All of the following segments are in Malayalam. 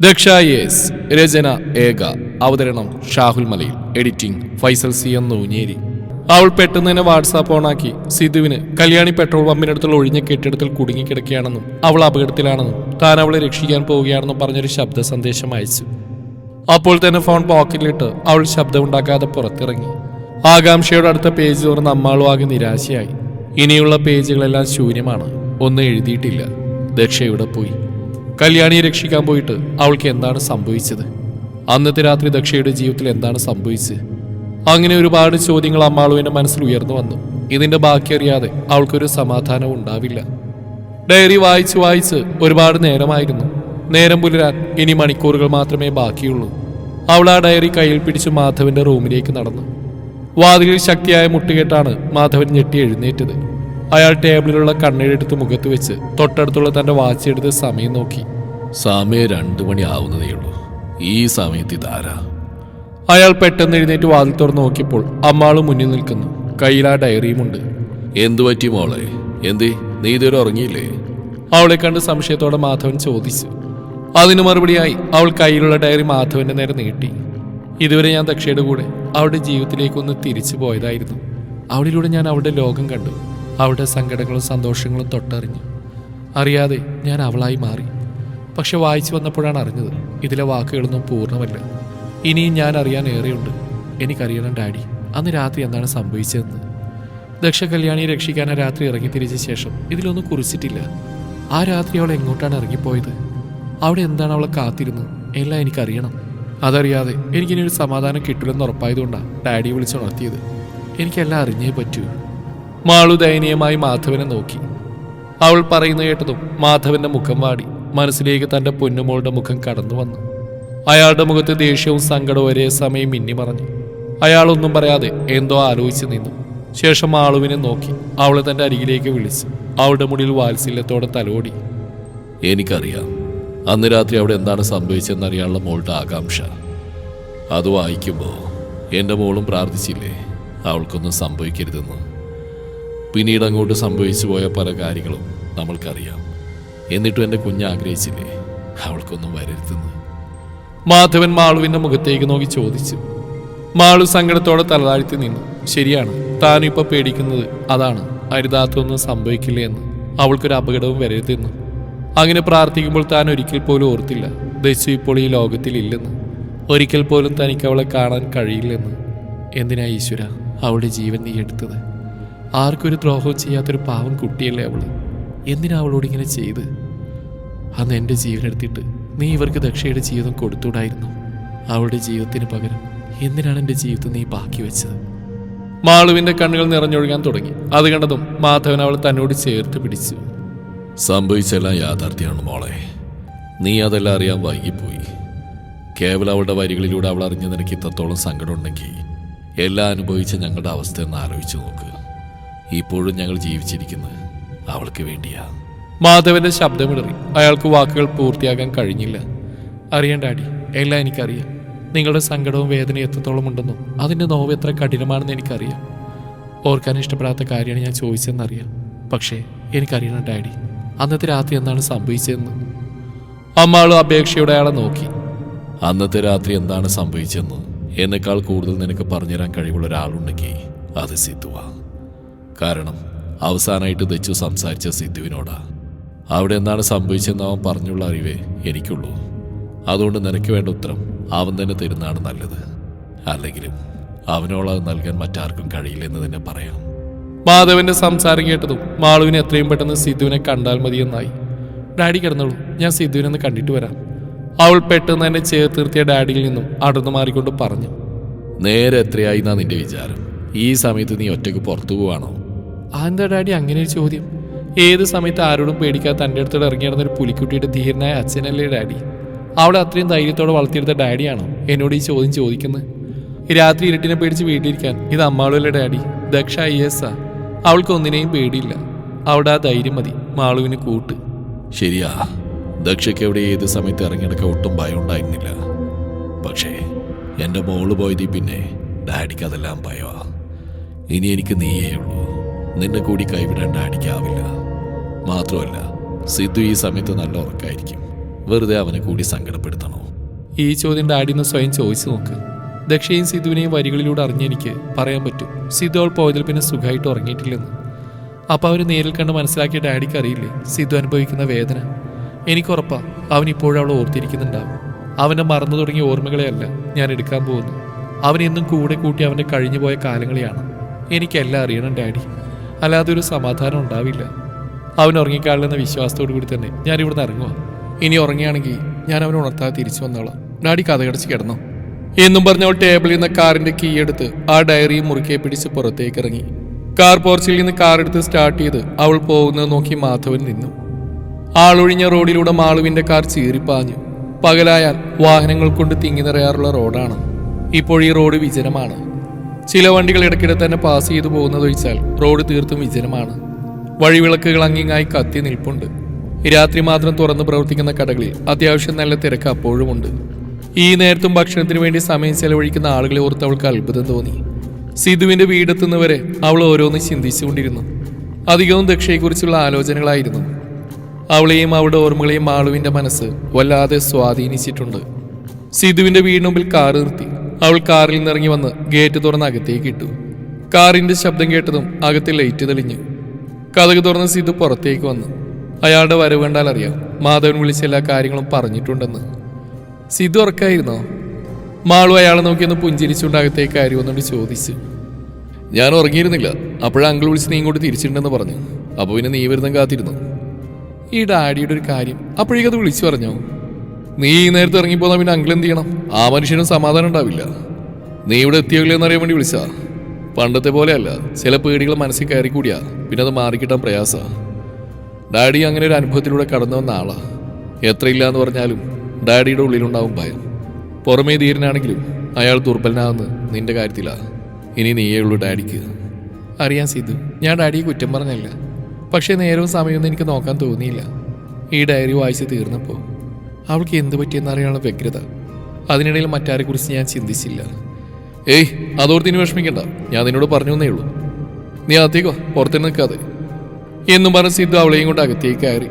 ദക്ഷ എസ് രചന ഏക. അവതരണം Shahul Malayil. Editing Faisal C M Nunjeri. അവൾ പെട്ടെന്ന് തന്നെ വാട്സാപ്പ് ഓണാക്കി. സിധുവിന് കല്യാണി പെട്രോൾ പമ്പിനടുത്തുള്ള ഒഴിഞ്ഞ കെട്ടിടത്തിൽ കുടുങ്ങിക്കിടക്കുകയാണെന്നും അവൾ അപകടത്തിലാണെന്നും താൻ അവളെ രക്ഷിക്കാൻ പോവുകയാണെന്നും പറഞ്ഞൊരു ശബ്ദ സന്ദേശം അയച്ചു. അപ്പോൾ തന്നെ ഫോൺ പോക്കറ്റിലിട്ട് അവൾ ശബ്ദമുണ്ടാക്കാതെ പുറത്തിറങ്ങി. ആകാംക്ഷയുടെ അടുത്ത പേജ് തുറന്ന് അമ്മാളും ആകെ നിരാശയായി. ഇനിയുള്ള പേജുകളെല്ലാം ശൂന്യമാണ്. ഒന്നും എഴുതിയിട്ടില്ല. ദക്ഷ ഇവിടെ പോയി. കല്യാണിയെ രക്ഷിക്കാൻ പോയിട്ട് അവൾക്ക് എന്താണ് സംഭവിച്ചത്? അന്നത്തെ രാത്രി ദക്ഷയുടെ ജീവിതത്തിൽ എന്താണ് സംഭവിച്ചത്? അങ്ങനെ ഒരുപാട് ചോദ്യങ്ങൾ അമ്മാളുവിന്റെ മനസ്സിൽ ഉയർന്നു വന്നു. ഇതിന്റെ ബാക്കി അറിയാതെ അവൾക്കൊരു സമാധാനം ഉണ്ടാവില്ല. ഡയറി വായിച്ച് വായിച്ച് ഒരുപാട് നേരമായിരുന്നു. നേരം പുലരാൻ ഇനി മണിക്കൂറുകൾ മാത്രമേ ബാക്കിയുള്ളൂ. അവൾ ആ ഡയറി കയ്യിൽ പിടിച്ച് മാധവന്റെ റൂമിലേക്ക് നടന്നു. വാതിലിൽ ശക്തിയായ മുട്ടുകെട്ടാണ് മാധവൻ ഞെട്ടി എഴുന്നേറ്റത്. അയാൾ ടേബിളിലുള്ള കണ്ണീരെടുത്ത് മുഖത്ത് വെച്ച് തൊട്ടടുത്തുള്ള തന്റെ വാച്ച് എടുത്ത് സമയം നോക്കി. സമയം രണ്ടു മണി ആവുന്നതേയുള്ളൂ ഈ സമയത്ത് ഇതാരാ? അയാൾ പെട്ടെന്ന് എഴുന്നേറ്റ് വാതിൽ തുറന്ന് നോക്കിയപ്പോൾ അമ്മാൾ മുന്നിൽ നിൽക്കുന്നു. കയ്യിൽ ആ ഡയറിയുമുണ്ട് എന്തു പറ്റി മോളെ? എന്തേ? നീ ഇതുവരെ ഉറങ്ങിയില്ലേ? അവളെ കണ്ട് സംശയത്തോടെ മാധവൻ ചോദിച്ചു. അതിനു മറുപടിയായി അവൾ കയ്യിലുള്ള ഡയറി മാധവന്റെ നേരെ നീട്ടി. ഇതുവരെ ഞാൻ ദക്ഷയുടെ കൂടെ അവളുടെ ജീവിതത്തിലേക്കൊന്ന് തിരിച്ചു പോയതായിരുന്നു. അവളിലൂടെ ഞാൻ അവളുടെ ലോകം കണ്ടു. അവളുടെ സങ്കടങ്ങളും സന്തോഷങ്ങളും തൊട്ടറിഞ്ഞു. അറിയാതെ ഞാൻ അവളായി മാറി. പക്ഷെ വായിച്ചു വന്നപ്പോഴാണ് അറിഞ്ഞത് ഇതിലെ വാക്കുകളൊന്നും പൂർണമല്ല. ഇനിയും ഞാൻ അറിയാൻ ഏറെയുണ്ട്. എനിക്കറിയണം ഡാഡി അന്ന് രാത്രി എന്താണ് സംഭവിച്ചതെന്ന്. ദക്ഷ കല്യാണിയെ രക്ഷിക്കാൻ ആ രാത്രി ഇറങ്ങി തിരിച്ച ശേഷം ഇതിലൊന്നും കുറിച്ചിട്ടില്ല. ആ രാത്രി അവൾ എങ്ങോട്ടാണ് ഇറങ്ങിപ്പോയത്? അവിടെ എന്താണ് അവളെ കാത്തിരുന്നത്? എല്ലാം എനിക്കറിയണം. അതറിയാതെ എനിക്കിനി ഒരു സമാധാനം കിട്ടില്ലെന്ന് ഉറപ്പായതുകൊണ്ടാണ് ഡാഡിയെ വിളിച്ചുണർത്തിയത്. എനിക്കെല്ലാം അറിഞ്ഞേ പറ്റൂ. മാളു ദയനീയമായി മാധവനെ നോക്കി. അവൾ പറയുന്ന കേട്ടതും മാധവന്റെ മുഖം വാടി. മനസ്സിലേക്ക് തന്റെ പൊന്നുമോളുടെ മുഖം കടന്നു വന്നു. അയാളുടെ മുഖത്ത് ദേഷ്യവും സങ്കടവും ഒരേ സമയം മിന്നിമറഞ്ഞു അയാൾ ഒന്നും പറയാതെ എന്തോ ആലോചിച്ച് നിന്നു. ശേഷം മാളുവിനെ നോക്കി. അവളെ തന്റെ അരികിലേക്ക് വിളിച്ചു. അവളുടെ മുടിയിൽ വാത്സല്യത്തോടെ തലോടി എനിക്കറിയാം. അന്ന് രാത്രി അവിടെ എന്താണ് സംഭവിച്ചതെന്നറിയാനുള്ള മോളുടെ ആകാംക്ഷ. അത് വായിക്കുമ്പോൾ എന്റെ മോളും പ്രാർത്ഥിച്ചില്ലേ? അവൾക്കൊന്നും സംഭവിക്കരുതെന്ന്. പിന്നീട് അങ്ങോട്ട് സംഭവിച്ചു പോയ പല കാര്യങ്ങളും നമ്മൾക്കറിയാം. എന്നിട്ടും എന്റെ കുഞ്ഞ് ആഗ്രഹിച്ചില്ലേ? അവൾക്കൊന്നും വരരുതെന്ന്. മാധവൻ മാളുവിന്റെ മുഖത്തേക്ക് നോക്കി ചോദിച്ചു. മാളു സങ്കടത്തോടെ തലതാഴ്ത്തി നിന്നു. ശരിയാണ് താൻ ഇപ്പോൾ പേടിക്കുന്നത് അതാണ്. അരുതാത്തൊന്നും സംഭവിക്കില്ല എന്ന്. അവൾക്കൊരു അപകടവും വരരുതെന്ന്. അങ്ങനെ പ്രാർത്ഥിക്കുമ്പോൾ താൻ ഒരിക്കൽ പോലും ഓർത്തില്ല. ദശു ഇപ്പോൾ ഈ ലോകത്തിൽ ഇല്ലെന്ന്. ഒരിക്കൽ പോലും തനിക്ക് അവളെ കാണാൻ കഴിയില്ലെന്ന്. എന്തിനാ ഈശ്വര? അവളുടെ ജീവൻ നീ എടുത്തത്? ആർക്കൊരു ദ്രോഹവും ചെയ്യാത്തൊരു പാവം കുട്ടിയല്ലേ അവൾ? എന്തിനാ അവളോട് ഇങ്ങനെ ചെയ്ത്? അന്ന് എന്റെ ജീവൻ എടുത്തിട്ട് നീ ഇവർക്ക് ദക്ഷയുടെ ജീവിതം കൊടുത്തൂടായിരുന്നു അവളുടെ ജീവിതത്തിന് പകരം എന്തിനാണ് എന്റെ ജീവിതം നീ ബാക്കി വെച്ചത്? മാളുവിന്റെ കണ്ണുകൾ നിറഞ്ഞൊഴുകാൻ തുടങ്ങി. അത് കണ്ടതും മാധവൻ അവൾ തന്നോട് ചേർത്ത് പിടിച്ചു. സംഭവിച്ചെല്ലാം യാഥാർത്ഥ്യമാണ് മോളെ. നീ അതെല്ലാം അറിയാൻ വൈകിപ്പോയി. കേവലം അവളുടെ വരികളിലൂടെ അവൾ അറിഞ്ഞ നിനക്ക് ഇത്രത്തോളം സങ്കടമുണ്ടെങ്കിൽ എല്ലാം അനുഭവിച്ച ഞങ്ങളുടെ അവസ്ഥ എന്ന് ആലോചിച്ച് നോക്ക്. ഇപ്പോഴും ഞങ്ങൾ ജീവിച്ചിരിക്കുന്നത് അവൾക്ക് വേണ്ടിയാ. മാധവന്റെ ശബ്ദമിടറി. അയാൾക്ക് വാക്കുകൾ പൂർത്തിയാക്കാൻ കഴിഞ്ഞില്ല. അറിയണ്ട ഡാഡി എല്ലാം എനിക്കറിയാം. നിങ്ങളുടെ സങ്കടവും വേദനയും എത്രത്തോളം ഉണ്ടെന്നും അതിന്റെ നോവ് എത്ര കഠിനമാണെന്ന് എനിക്കറിയാം. ഓർക്കാൻ ഇഷ്ടപ്പെടാത്ത കാര്യമാണ് ഞാൻ ചോദിച്ചതെന്നറിയാം. പക്ഷേ എനിക്കറിയണം ഡാഡി അന്നത്തെ രാത്രി എന്താണ് സംഭവിച്ചതെന്ന്. അമ്മാളും അപേക്ഷയോടെ അയാളെ നോക്കി. അന്നത്തെ രാത്രി എന്താണ് സംഭവിച്ചതെന്ന് എന്നെക്കാൾ കൂടുതൽ നിനക്ക് പറഞ്ഞുതരാൻ കഴിവുള്ള ഒരാളുണ്ടെങ്കിൽ അത് സിദ്ധുവാ. കാരണം അവസാനമായിട്ട് ദച്ചു സംസാരിച്ച സിദ്ധുവിനോടാ. അവിടെ എന്താണ് സംഭവിച്ചതെന്ന് അവൻ പറഞ്ഞുള്ള അറിവേ എനിക്കുള്ളൂ. അതുകൊണ്ട് നിനക്ക് വേണ്ട ഉത്തരം അവൻ തന്നെ തരുന്നതാണ് നല്ലത്. അല്ലെങ്കിലും അവനോളത് നൽകാൻ മറ്റാർക്കും കഴിയില്ലെന്ന് തന്നെ പറയാം. മാധവന്റെ സംസാരം കേട്ടതും മാളുവിനെ എത്രയും പെട്ടെന്ന് സിദ്ധുവിനെ കണ്ടാൽ മതിയെന്നായി. ഡാഡി കിടന്നോളൂ ഞാൻ സിദ്ധുവിനെ ഒന്ന് കണ്ടിട്ട് വരാം. അവൾ പെട്ടെന്ന് തന്നെ ചേർത്ത് നിർത്തിയ ഡാഡിയിൽ നിന്നും അടർന്നു മാറിക്കൊണ്ട് പറഞ്ഞു. നേരെ എത്രയായി എന്നാ നിന്റെ വിചാരം? ഈ സമയത്ത് നീ ഒറ്റയ്ക്ക് പുറത്തു പോവാണോ? അതെന്താ ഡാഡി അങ്ങനെ ഒരു ചോദ്യം? ഏത് സമയത്ത് ആരോടും പേടിക്കാതെ തന്റെ അടുത്തോടെ ഇറങ്ങി നടന്ന ഒരു പുലിക്കുട്ടിയുടെ ധീരനായ അച്ഛനല്ലേ ഡാഡി? അവളെ അത്രയും ധൈര്യത്തോടെ വളർത്തിയെടുത്ത ഡാഡിയാണോ എന്നോട് ഈ ചോദ്യം ചോദിക്കുന്നത്? രാത്രി ഇരുട്ടിനെ പേടിച്ച് വീട്ടിലിരിക്കാൻ ഇത് അമ്മാളുമല്ലേ ഡാഡി? ദക്ഷ ഐ എസ് ആ. അവൾക്ക് ഒന്നിനെയും പേടിയില്ല. അവിടെ ആ ധൈര്യം മതി. മാളുവിന് കൂട്ട്. ശരിയാ. ദക്ഷയ്ക്ക് എവിടെ ഏത് സമയത്ത് ഇറങ്ങിയെടുക്കാൻ ഒട്ടും ഭയം ഉണ്ടായിരുന്നില്ല പക്ഷേ എന്റെ മോൾ പോയതിൽ പിന്നെ ഡാഡിക്ക് അതെല്ലാം ഭയമാ. ഇനി എനിക്ക് നീയേ ഉള്ളൂ. നിന്നെ കൂടി കൈവിടാൻ ഡാഡിക്കാവില്ല മാത്രമല്ല സിദ്ധു ഈ സമയത്ത് നല്ല ഉറക്കായിരിക്കും. വെറുതെ അവനെ കൂടി സങ്കടപ്പെടുത്തണോ? ഈ ചോദ്യം ഡാഡി ഒന്ന് സ്വയം ചോദിച്ചു നോക്ക്. ദക്ഷയും സിധുവിനെയും വരികളിലൂടെ അറിഞ്ഞെനിക്ക് പറയാൻ പറ്റും. സിധു അവൾ പോയതിൽ പിന്നെ സുഖമായിട്ട് ഉറങ്ങിയിട്ടില്ലെന്ന്. അപ്പൊ അവർ നേരിൽ കണ്ട് മനസ്സിലാക്കിയ ഡാഡിക്ക് അറിയില്ലേ സിധു അനുഭവിക്കുന്ന വേദന? എനിക്ക് ഉറപ്പാ അവൻ ഇപ്പോഴും അവളെ ഓർത്തിരിക്കുന്നുണ്ടാവും. അവനെ മറന്നു തുടങ്ങിയ ഓർമ്മകളെയല്ല ഞാൻ എടുക്കാൻ പോകുന്നു അവനെന്നും കൂടെ കൂട്ടി അവന്റെ കഴിഞ്ഞുപോയ കാലങ്ങളെയാണ്. എനിക്കെല്ലാം അറിയണം ഡാഡി. അല്ലാതെ ഒരു സമാധാനം ഉണ്ടാവില്ല. അവൻ ഉറങ്ങിക്കാളിലെന്ന വിശ്വാസത്തോടു കൂടി തന്നെ ഞാൻ ഇവിടുന്ന് ഇറങ്ങുക ഇനി ഉറങ്ങിയാണെങ്കിൽ ഞാൻ അവനെ ഉണർത്താതെ തിരിച്ചു വന്നോളാം. ഡാഡി കഥകടച്ച് കിടന്നു. എന്നും പറഞ്ഞവൾ ടേബിളിൽ നിന്ന് കാറിന്റെ കീ എടുത്ത് ആ ഡയറിയും മുറുക്കെ പിടിച്ച് പുറത്തേക്ക് ഇറങ്ങി. കാർ പോർച്ചിൽ നിന്ന് കാർ എടുത്ത് സ്റ്റാർട്ട് ചെയ്ത് അവൾ പോകുന്നത് നോക്കി മാധവൻ നിന്നു. ആളൊഴിഞ്ഞ റോഡിലൂടെ മാളുവിന്റെ കാർ ചീറിപ്പാഞ്ഞു. പകലായാൽ വാഹനങ്ങൾ കൊണ്ട് തിങ്ങി നിറയാറുള്ള റോഡാണ്. ഇപ്പോൾ ഈ റോഡ് വിജനമാണ്. ചില വണ്ടികൾ ഇടയ്ക്കിടെ തന്നെ പാസ് ചെയ്തു പോകുന്നതൊഴിച്ചാൽ റോഡ് തീർത്തും വിജനമാണ്. വഴിവിളക്കുകൾ അങ്ങിങ്ങായി കത്തി നിൽപ്പുണ്ട്. രാത്രി മാത്രം തുറന്ന് പ്രവർത്തിക്കുന്ന കടകളിൽ അത്യാവശ്യം നല്ല തിരക്ക് അപ്പോഴുമുണ്ട്. ഈ നേരത്തും ഭക്ഷണത്തിന് വേണ്ടി സമയം ചെലവഴിക്കുന്ന ആളുകളെ ഓർത്ത് അവൾക്ക് അത്ഭുതം തോന്നി. സിധുവിന്റെ വീടെത്തുന്നവരെ അവൾ ഓരോന്ന് ചിന്തിച്ചുകൊണ്ടിരുന്നു. അധികവും ദക്ഷയെക്കുറിച്ചുള്ള ആലോചനകളായിരുന്നു. അവളെയും അവളുടെ ഓർമ്മകളെയും മാളുവിന്റെ മനസ്സ് വല്ലാതെ സ്വാധീനിച്ചിട്ടുണ്ട്. സിധുവിന്റെ വീടിനുമ്പിൽ കാർ നിർത്തി. അവൾ കാറിൽ നിന്നിറങ്ങി വന്ന് ഗേറ്റ് തുറന്ന് അകത്തേക്ക് ഇട്ടു. കാറിന്റെ ശബ്ദം കേട്ടതും അകത്തെ ലൈറ്റ് തെളിഞ്ഞു. കഥക് തുറന്ന് സിദ്ധു പുറത്തേക്ക് വന്നു. അയാളുടെ വരവ് കണ്ടാൽ അറിയാം മാധവൻ വിളിച്ച എല്ലാ കാര്യങ്ങളും പറഞ്ഞിട്ടുണ്ടെന്ന്. സിദ്ധു ഉറക്കായിരുന്നോ? മാളു അയാളെ നോക്കിയൊന്ന് പുഞ്ചിരിച്ചുകൊണ്ട് അകത്തേക്ക് കയറി വന്നുകൊണ്ട് ചോദിച്ചു. ഞാൻ ഉറങ്ങിയിരുന്നില്ല. അപ്പോഴാ അങ്കിൾ വിളിച്ച് നീ ഇങ്ങോട്ട് തിരിച്ചിട്ടുണ്ടെന്ന് പറഞ്ഞു. അപ്പോൾ പിന്നെ നീ വരുന്ന കാത്തിരുന്നു. ഈ ഡാഡിയുടെ ഒരു കാര്യം അപ്പോഴേക്കത് വിളിച്ചു പറഞ്ഞോ? നീ ഈ നേരത്തെ ഇറങ്ങിപ്പോന്നാ പിന്നെ അങ്കിൾ എന്ത് ചെയ്യണം? ആ മനുഷ്യനും സമാധാനം ഉണ്ടാവില്ല. നീ ഇവിടെ എത്തിയോ എന്നറിയാൻ വേണ്ടി വിളിച്ചാ പണ്ടത്തെ പോലെയല്ല ചില പേടികൾ മനസ്സിൽ കയറി കൂടിയാ. പിന്നെ അത് മാറിക്കിട്ടാൻ പ്രയാസ. ഡാഡി അങ്ങനെ ഒരു അനുഭവത്തിലൂടെ കടന്നു വന്ന ആളാ. എത്രയില്ല എന്ന് പറഞ്ഞാലും ഡാഡിയുടെ ഉള്ളിലുണ്ടാവും ഭയം. പുറമേ ധീരനാണെങ്കിലും അയാൾ ദുർബലനാകുന്ന നിന്റെ കാര്യത്തിലാ. ഇനി നീയേ ഉള്ളൂ ഡാഡിക്ക്. അറിയാൻ സീതു ഞാൻ ഡാഡിയെ കുറ്റം പറഞ്ഞല്ല. പക്ഷേ നേരവും സമയമൊന്നും എനിക്ക് നോക്കാൻ തോന്നിയില്ല. ഈ ഡയറി വായിച്ച് തീർന്നപ്പോൾ അവൾക്ക് എന്ത് പറ്റിയെന്നറിയാനുള്ള വ്യഗ്രത. അതിനിടയിൽ മറ്റാരെക്കുറിച്ച് ഞാൻ ചിന്തിച്ചില്ല. ഏയ് അതോർത്ത് ഇനി വിഷമിക്കണ്ട. ഞാൻ നിന്നോട് പറഞ്ഞു എന്നേ ഉള്ളൂ. നീ അകത്തേക്കോ പുറത്തു നിൽക്കാതെ. എന്നും പറഞ്ഞ് സിദ്ധു അവളെയും കൊണ്ട് അകത്തേക്ക് കയറി.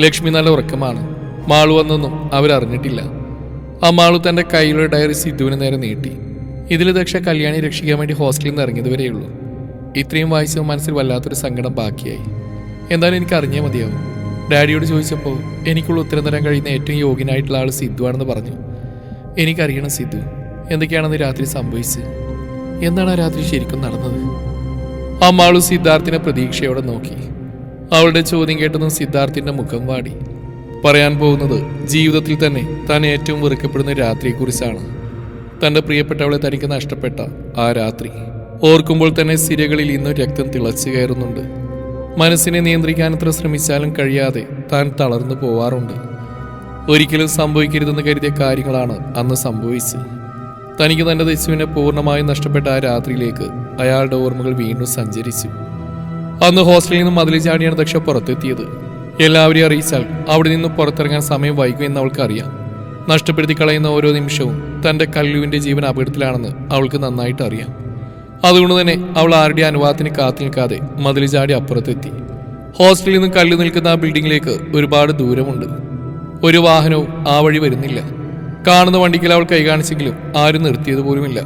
ലക്ഷ്മി നല്ല ഉറക്കമാണ്. മാളു വന്നൊന്നും അവരറിഞ്ഞിട്ടില്ല. ആ മാളു തന്റെ കയ്യിലുള്ള ഡയറി സിദ്ധുവിന് നേരെ നീട്ടി. ഇതിൽ ദക്ഷ കല്യാണി രക്ഷിക്കാൻ വേണ്ടി ഹോസ്റ്റലിൽ നിന്ന് ഇറങ്ങിയത് വരെയുള്ളൂ ഇത്രയും വായിച്ച മനസ്സിൽ വല്ലാത്തൊരു സങ്കടം ബാക്കിയായി. എന്തായാലും എനിക്ക് അറിഞ്ഞേ മതിയാവും. ഡാഡിയോട് ചോദിച്ചപ്പോൾ എനിക്കുള്ള ഉത്തരം തരാൻ കഴിയുന്ന ഏറ്റവും യോഗ്യനായിട്ടുള്ള ആൾ സിദ്ധു ആണെന്ന് പറഞ്ഞു. എനിക്കറിയണം സിദ്ധു എന്തൊക്കെയാണെന്ന് രാത്രി സംഭവിച്ചത്? എന്താണ് ആ രാത്രി ശരിക്കും നടന്നത്? അമ്മാളു സിദ്ധാർത്ഥിനെ പ്രതീക്ഷയോടെ നോക്കി. അവളുടെ ചോദ്യം കേട്ടതും സിദ്ധാർത്ഥിന്റെ മുഖം വാടി. പറയാൻ പോകുന്നത് ജീവിതത്തിൽ തന്നെ താൻ ഏറ്റവും വെറുക്കപ്പെടുന്ന രാത്രിയെക്കുറിച്ചാണ്. തന്റെ പ്രിയപ്പെട്ടവളെ തനിക്ക് നഷ്ടപ്പെട്ട ആ രാത്രി. ഓർക്കുമ്പോൾ തന്നെ സിരകളിൽ ഇന്നും രക്തം തിളച്ചു കയറുന്നുണ്ട്. മനസ്സിനെ നിയന്ത്രിക്കാൻ എത്ര ശ്രമിച്ചാലും കഴിയാതെ താൻ തളർന്നു പോവാറുണ്ട്. ഒരിക്കലും സംഭവിക്കരുതെന്ന് കരുതിയ കാര്യങ്ങളാണ് അന്ന് സംഭവിച്ചത്. തനിക്ക് തന്റെ ദശുവിനെ പൂർണമായും നഷ്ടപ്പെട്ട ആ രാത്രിയിലേക്ക് അയാളുടെ ഓർമ്മകൾ വീണ്ടും സഞ്ചരിച്ചു. അന്ന് ഹോസ്റ്റലിൽ നിന്നും മതിലി ചാടിയാണ് ദക്ഷ പുറത്തെത്തിയത്. എല്ലാവരെയും അറിയിച്ചാൽ അവിടെ നിന്ന് പുറത്തിറങ്ങാൻ സമയം വൈകുമെന്ന് അവൾക്കറിയാം. നഷ്ടപ്പെടുത്തി കളയുന്ന ഓരോ നിമിഷവും തന്റെ കല്ലുവിന്റെ ജീവൻ അപകടത്തിലാണെന്ന് അവൾക്ക് നന്നായിട്ട് അറിയാം. അതുകൊണ്ട് തന്നെ അവൾ ആരുടെ അനുവാദത്തിന് കാത്തു നിൽക്കാതെ മതിൽ ചാടി അപ്പുറത്തെത്തി. ഹോസ്റ്റലിൽ നിന്ന് കല്ല് നിൽക്കുന്ന ആ ബിൽഡിങ്ങിലേക്ക് ഒരുപാട് ദൂരമുണ്ട്. ഒരു വാഹനവും ആ വഴി വരുന്നില്ല. കാണുന്ന വണ്ടിക്കൽ അവൾ കൈ കാണിച്ചെങ്കിലും ആരും നിർത്തിയത് പോലുമില്ല.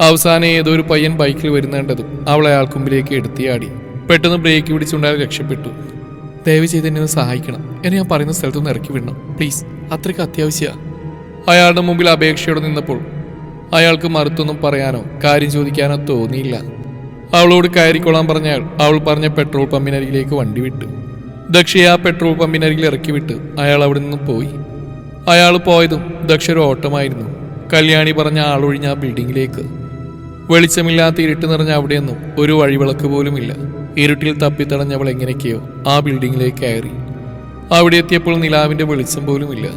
അവസാനം ഏതോ ഒരു പയ്യൻ ബൈക്കിൽ വരുന്നേണ്ടതും അവൾ അയാൾക്ക് മുമ്പിലേക്ക് എടുത്തിയാടി. പെട്ടെന്ന് ബ്രേക്ക് പിടിച്ചുകൊണ്ട് രക്ഷപ്പെട്ടു. ദയവ് ചെയ്ത് എന്നെ ഒന്ന് സഹായിക്കണം. എന്നെ ഞാൻ പറയുന്ന സ്ഥലത്തുനിന്ന് ഇറക്കി വിടണം. പ്ലീസ്. അത്രയ്ക്ക് അത്യാവശ്യമാണ് അയാളുടെ മുമ്പിൽ അപേക്ഷയോടെ നിന്നപ്പോൾ അയാൾക്ക് മറുത്തൊന്നും പറയാനോ കാര്യം ചോദിക്കാനോ തോന്നിയില്ല. അവളോട് കയറിക്കൊള്ളാൻ പറഞ്ഞാൽ അവൾ പറഞ്ഞ പെട്രോൾ പമ്പിനരികിലേക്ക് വണ്ടി വിട്ടു. ദക്ഷയെ ആ പെട്രോൾ പമ്പിനരികിൽ ഇറക്കി വിട്ട് അയാൾ അവിടെ നിന്നും പോയി. അയാൾ പോയതും ദക്ഷ ഒരു ഓട്ടമായിരുന്നു. കല്യാണി പറഞ്ഞ ആളൊഴിഞ്ഞ ആ ബിൽഡിങ്ങിലേക്ക്. വെളിച്ചമില്ലാത്ത ഇരുട്ട് നിറഞ്ഞ അവിടെയൊന്നും ഒരു വഴിവിളക്ക് പോലുമില്ല. ഇരുട്ടിൽ തപ്പിത്തടഞ്ഞവൾ എങ്ങനെയൊക്കെയോ ആ ബിൽഡിങ്ങിലേക്ക് കയറി. അവിടെ എത്തിയപ്പോൾ നിലാവിന്റെ വെളിച്ചം പോലുമില്ല.